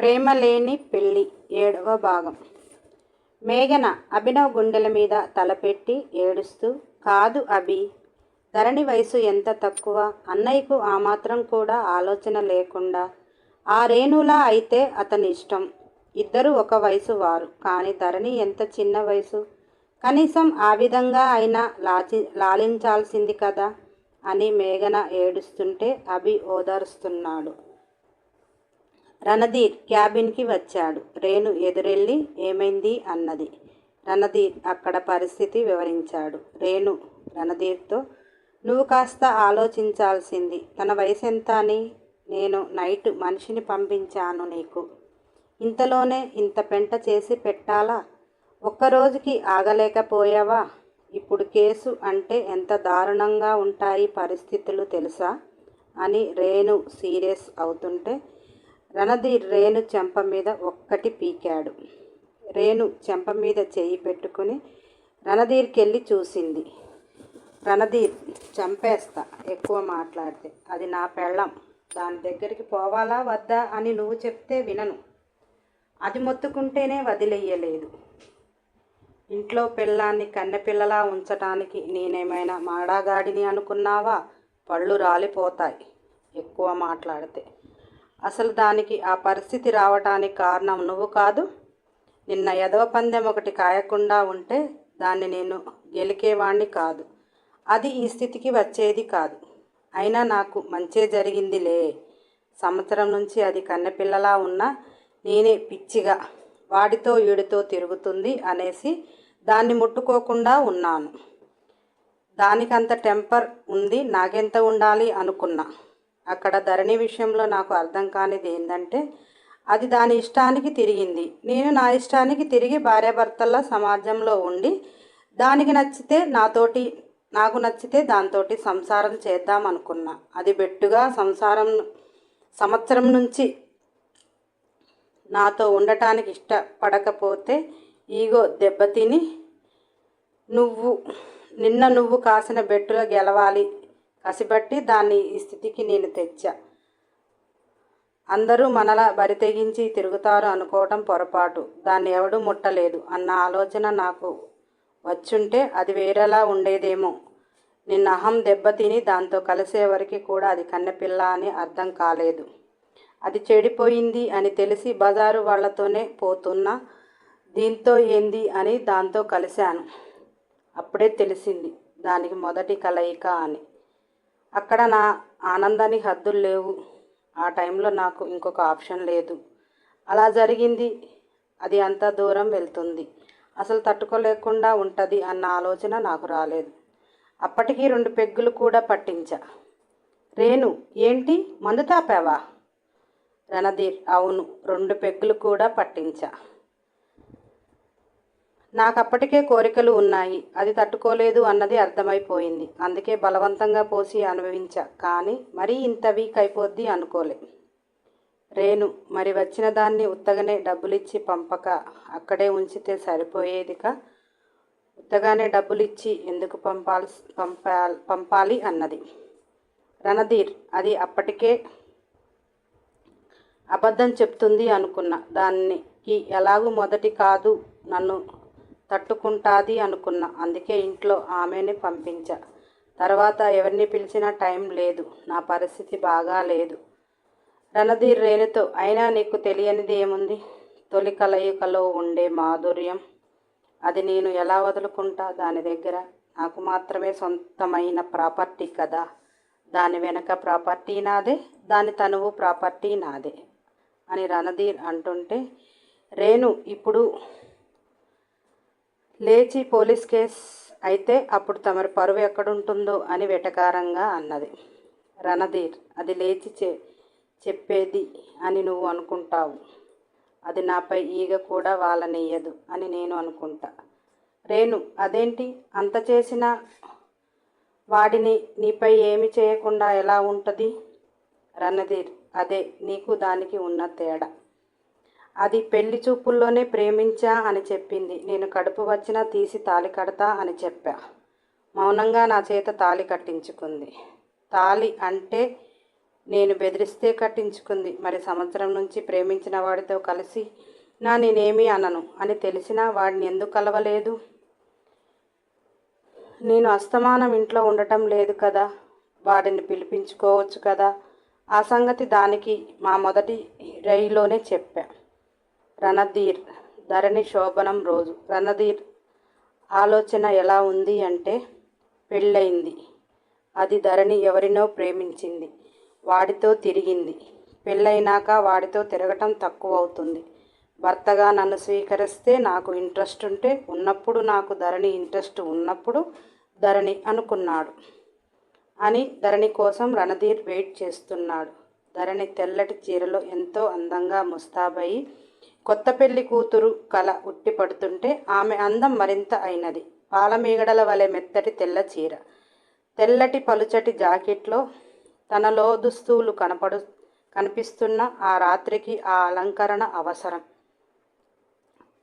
ప్రేమ లేని పెళ్ళి ఏడవ భాగం. మేఘన అభినవ్ గుండెల మీద తలపెట్టి ఏడుస్తూ కాదు అభి ధరణి వయసు ఎంత తక్కువ? అన్నయ్యకు ఆ మాత్రం కూడా ఆలోచన లేకుండా. ఆ రేణులా అయితే అతని ఇష్టం. ఇద్దరు ఒక వయసు వారు. కానీ ధరణి ఎంత చిన్న వయసు? కనీసం ఆ విధంగా అయినా లాచి లాలించాల్సింది కదా అని మేఘన ఏడుస్తుంటే అభి ఓదారుస్తున్నాడు. రణధీర్ క్యాబిన్కి వచ్చాడు. రేణు ఎదురెళ్ళి ఏమైంది అన్నది. రణధీర్ అక్కడ పరిస్థితి వివరించాడు. రేణు రణధీర్తో నువ్వు కాస్త ఆలోచించాల్సింది. తన వయసు ఎంత అని నేను నైట్ మనిషిని పంపించాను నీకు. ఇంతలోనే ఇంత పెంట చేసి పెట్టాలా? ఒక్కరోజుకి ఆగలేకపోయావా? ఇప్పుడు కేసు అంటే ఎంత దారుణంగా ఉంటాయి పరిస్థితులు తెలుసా? అని రేణు సీరియస్ అవుతుంటే రణధీర్ రేణు చెంప మీద ఒక్కటి పీకాడు. రేణు చెంప మీద చేయి పెట్టుకుని రణధీర్కెళ్ళి చూసింది. రణధీర్ చంపేస్తా ఎక్కువ మాట్లాడితే. అది నా పెళ్ళం. దాని దగ్గరికి పోవాలా వద్దా అని నువ్వు చెప్తే వినను. అది మొత్తుకుంటేనే వదిలేయలేదు. ఇంట్లో పిల్లాన్ని కన్నెపిల్లలా ఉంచటానికి నేనేమైనా మాడాగాడిని అనుకున్నావా? పళ్ళు రాలిపోతాయి. ఎక్కువ మాట్లాడితే. అసలు దానికి ఆ పరిస్థితి రావటానికి కారణం నువ్వు కాదు. నిన్న ఎదవ పందెం ఒకటి కాయకుండా ఉంటే దాన్ని నేను గెలికేవాణ్ణి కాదు. అది ఈ స్థితికి వచ్చేది కాదు. అయినా నాకు మంచే జరిగిందిలే. సంవత్సరం నుంచి అది కన్నెపిల్లలా ఉన్నా నేనే పిచ్చిగా వాడితో వీడితో తిరుగుతుంది అనేసి దాన్ని ముట్టుకోకుండా ఉన్నాను. దానికంత టెంపర్ ఉంది నాకెంత ఉండాలి అనుకున్నా. అక్కడ ధరణి విషయంలో నాకు అర్థం కానిది ఏంటంటే అది దాని ఇష్టానికి తిరిగింది. నేను నా ఇష్టానికి తిరిగి భార్యాభర్తల సమాజంలో ఉండి దానికి నచ్చితే నాతోటి నాకు నచ్చితే దాంతోటి సంసారం చేద్దాం అనుకున్నా. అది బెట్టుగా సంసారం సంవత్సరం నుంచి నాతో ఉండటానికి ఇష్టపడకపోతే ఈగో దెబ్బతిని నువ్వు నిన్న నువ్వు కాసిన బెట్టులో గెలవాలి కసిబట్టి దాన్ని ఈ స్థితికి నేను తెచ్చా. అందరూ మనలా బరి తెగించి తిరుగుతారు అనుకోవటం పొరపాటు. దాన్ని ఎవడూ ముట్టలేదు అన్న ఆలోచన నాకు వచ్చుంటే అది వేరేలా ఉండేదేమో. నిన్న అహం దెబ్బతిని దాంతో కలిసే వరకు కూడా అది కన్నెపిల్ల అని అర్థం కాలేదు. అది చెడిపోయింది అని తెలిసి బజారు వాళ్ళతోనే పోతున్నా దీంతో ఏంది అని దాంతో కలిశాను. అప్పుడే తెలిసింది దానికి మొదటి కలయిక అని. అక్కడ నా ఆనందానికి హద్దులు లేవు. ఆ టైంలో నాకు ఇంకొక ఆప్షన్ లేదు. అలా జరిగింది. అది అంత దూరం వెళ్తుంది. అసలు తట్టుకోలేకుండా ఉంటుంది అన్న ఆలోచన నాకు రాలేదు. అప్పటికి రెండు పెగ్గులు కూడా పట్టించా. రేణు ఏంటి? మందు తాపావా? రణధీర్ అవును రెండు పెగ్గులు కూడా పట్టించా. నాకు అప్పటికే కోరికలు ఉన్నాయి. అది తట్టుకోలేదు అన్నది అర్థమైపోయింది. అందుకే బలవంతంగా పోసి అనుభవించా. కానీ మరీ ఇంత వీక్ అయిపోద్ది అనుకోలే. రేణు మరి వచ్చిన దాన్ని ఉత్తగానే డబ్బులిచ్చి పంపక అక్కడే ఉంచితే సరిపోయేదిక? ఉత్తగానే డబ్బులిచ్చి ఎందుకు పంపాల్ పంపాలి పంపాలి అన్నది. రణధీర్ అది అప్పటికే అబద్ధం చెప్తుంది అనుకున్నా. దానికి ఎలాగూ మొదటి కాదు నన్ను తట్టుకుంటాది అనుకున్నా. అందుకే ఇంట్లో ఆమెని పంపించా. తర్వాత ఎవరిని పిలిచినా టైం లేదు. నా పరిస్థితి బాగా లేదు. రణధీర్ రేణుతో అయినా నీకు తెలియనిది ఏముంది? తొలి కలయికలో ఉండే మాధుర్యం అది నేను ఎలా వదులుకుంటా? దాని దగ్గర నాకు మాత్రమే సొంతమైన ప్రాపర్టీ కదా. దాని వెనక ప్రాపర్టీ నాదే దాని తనువు ప్రాపర్టీ నాదే అని రణధీర్ అంటుంటే రేణు ఇప్పుడు లేచి పోలీస్ కేస్ అయితే అప్పుడు తమరి పరువు ఎక్కడుంటుందో అని వెటకారంగా అన్నది. రణధీర్ అది లేచి చె చెప్పేది అని నువ్వు అనుకుంటావు. అది నాపై ఈగ కూడా వాళ్ళనియ్యదు అని నేను అనుకుంటా. రేణు అదేంటి? అంత చేసిన వాడిని నీపై ఏమి చేయకుండా ఎలా ఉంటుంది? రణధీర్ అదే నీకు దానికి ఉన్న తేడా. అది పెళ్ళి చూపుల్లోనే ప్రేమించా అని చెప్పింది. నేను కడుపు వచ్చినా తీసి తాలి కడతా అని చెప్పా. మౌనంగా నా చేత తాలి కట్టించుకుంది. తాలి అంటే నేను బెదిరిస్తే కట్టించుకుంది. మరి సంవత్సరం నుంచి ప్రేమించిన వాడితో కలిసి నా నేనేమీ అనను అని తెలిసినా వాడిని ఎందుకు కలవలేదు? నేను అస్తమానం ఇంట్లో ఉండటం లేదు కదా? వాడిని పిలిపించుకోవచ్చు కదా? ఆ సంగతి దానికి మా మొదటి రైలోనే చెప్పా. రణధీర్ ధరణి శోభనం రోజు. రణధీర్ ఆలోచన ఎలా ఉంది అంటే పెళ్ళయింది. అది ధరణి ఎవరినో ప్రేమించింది. వాడితో తిరిగింది. పెళ్ళైనాక వాడితో తిరగటం తక్కువ అవుతుంది భర్తగా నన్ను స్వీకరిస్తే నాకు ఇంట్రెస్ట్ ఉంటే ఉన్నప్పుడు నాకు ధరణి ఇంట్రెస్ట్ ఉన్నప్పుడు ధరణి అనుకున్నాడు అని ధరణి కోసం రణధీర్ వెయిట్ చేస్తున్నాడు. ధరణి తెల్లటి చీరలో ఎంతో అందంగా ముస్తాబయి కొత్త పెళ్ళి కూతురు కల ఉట్టిపడుతుంటే ఆమె అందం మరింత అయినది. పాలమీగడల వలె మెత్తటి తెల్ల చీర. తెల్లటి పలుచటి జాకెట్లో తనలో దుస్తువులు కనపడు కనిపిస్తున్న ఆ రాత్రికి ఆ అలంకరణ అవసరం.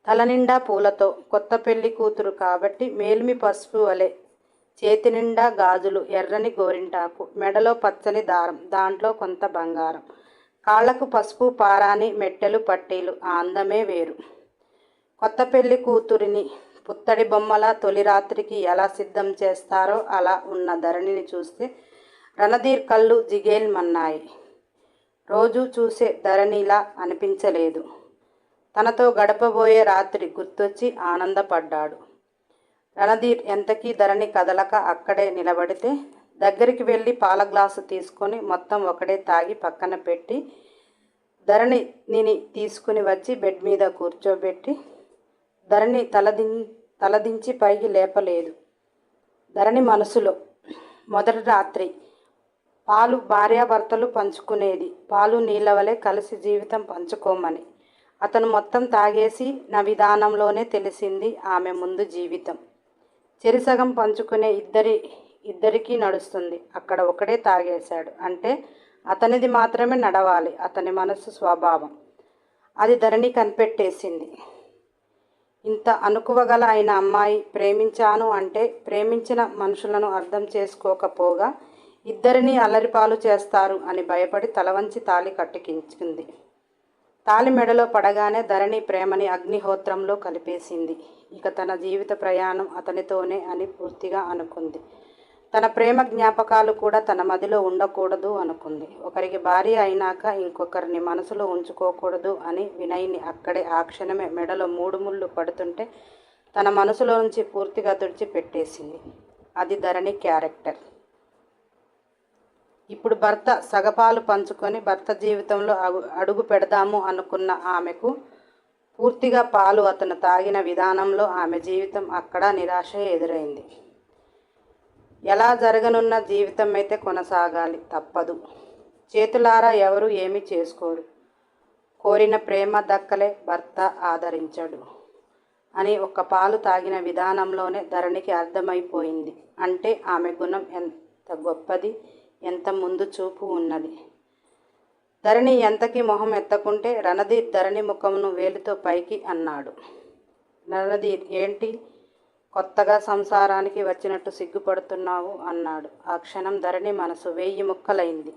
తలనిండా పూలతో కొత్త పెళ్ళి కూతురు కాబట్టి మేల్మి పసుపు వలె చేతి నిండా గాజులు ఎర్రని గోరింటాకు మెడలో పచ్చని దారం దాంట్లో కొంత బంగారం. కాళ్ళకు పసుపు పారాని మెట్టెలు పట్టీలు. ఆ అందమే వేరు. కొత్త పెళ్ళి కూతురిని పుత్తడి బొమ్మల తొలి రాత్రికి ఎలా సిద్ధం చేస్తారో అలా ఉన్న ధరణిని చూస్తే రణధీర్ కళ్ళు జిగేల్మన్నాయి. రోజు చూసే ధరణిలా అనిపించలేదు. తనతో గడపబోయే రాత్రి గుర్తొచ్చి ఆనందపడ్డాడు. రణధీర్ ఎంతకీ ధరణి కదలక అక్కడే నిలబడితే దగ్గరికి వెళ్ళి పాల గ్లాసు తీసుకొని మొత్తం ఒకడే తాగి పక్కన పెట్టి ధరణి నిని తీసుకుని వచ్చి బెడ్ మీద కూర్చోబెట్టి ధరణి తలదిం తలదించి పైకి లేపలేదు. ధరణి మనసులో మొదటి రాత్రి పాలు భార్యాభర్తలు పంచుకునేది. పాలు నీళ్ళ వలె కలిసి జీవితం పంచుకోమని. అతను మొత్తం తాగేసి నా విధానంలోనే తెలిసింది ఆమె ముందు జీవితం. చెరిసగం పంచుకునే ఇద్దరి ఇద్దరికీ నడుస్తుంది. అక్కడ ఒకడే తాగేశాడు. అంటే అతనిది మాత్రమే నడవాలి. అతని మనసు స్వభావం. అది ధరణి కనిపెట్టేసింది. ఇంత అనుకువగల అయిన అమ్మాయి ప్రేమించాను అంటే ప్రేమించిన మనుషులను అర్థం చేసుకోకపోగా ఇద్దరిని అల్లరిపాలు చేస్తారు అని భయపడి తలవంచి తాలి కట్టికించుకుంది తాలి మెడలో పడగానే ధరణి ప్రేమని అగ్నిహోత్రంలో కలిపేసింది. ఇక తన జీవిత ప్రయాణం అతనితోనే అని పూర్తిగా అనుకుంది. తన ప్రేమ జ్ఞాపకాలు కూడా తన మదిలో ఉండకూడదు అనుకుంది. ఒకరికి భార్య అయినాక ఇంకొకరిని మనసులో ఉంచుకోకూడదు అని వినయ్ని అక్కడే ఆ క్షణమే మెడలో మూడు ముళ్ళు పడుతుంటే తన మనసులో నుంచి పూర్తిగా తుడిచిపెట్టేసింది. అది ధరణి క్యారెక్టర్. ఇప్పుడు భర్త సగపాలు పంచుకొని భర్త జీవితంలో అడుగు పెడదాము అనుకున్న ఆమెకు పూర్తిగా పాలు అతను తాగిన విధానంలో ఆమె జీవితం అక్కడ నిరాశ ఎదురైంది. ఎలా జరగనున్న జీవితం అయితే కొనసాగాలి తప్పదు. చేతులారా ఎవరు ఏమీ చేసుకోరు. కోరిన ప్రేమ దక్కలే భర్త ఆదరించడు అని ఒక పాలు తాగిన విధానంలోనే ధరణికి అర్థమైపోయింది. అంటే ఆమె గుణం ఎంత గొప్పది ఎంత ముందు చూపు ఉన్నది. ధరణి ఎంతకి మొహం ఎత్తకుంటే రణధీర్ ధరణి ముఖమును వేలితో పైకి అన్నాడు. రణధీర్ ఏంటి? కొత్తగా సంసారానికి వచ్చినట్టు సిగ్గుపడుతున్నావు అన్నాడు. ఆ క్షణం ధరణి మనసు వెయ్యి ముక్కలైంది.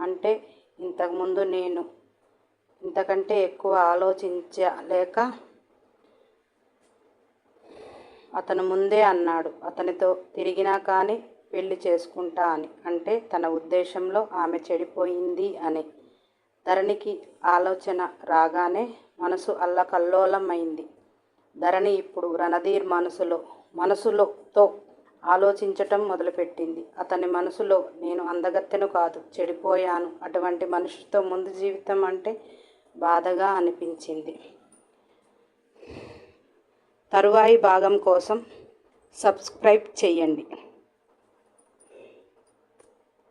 అంటే ఇంతకుముందు నేను ఇంతకంటే ఎక్కువ ఆలోచించలేక అతను ముందే అన్నాడు. అతనితో తిరిగినా కానీ పెళ్ళి చేసుకుంటా అని. అంటే తన ఉద్దేశంలో ఆమె చెడిపోయింది అని. ధరణికి ఆలోచన రాగానే మనసు అల్లకల్లోలమైంది. ధరణి ఇప్పుడు రణధీర్ మనసులో మనసులోతో ఆలోచించటం మొదలుపెట్టింది. అతని మనసులో నేను అందగత్తెను కాదు చెడిపోయాను. అటువంటి మనిషితో ముందు జీవితం అంటే బాధగా అనిపించింది. తరువాయి భాగం కోసం సబ్స్క్రైబ్ చేయండి.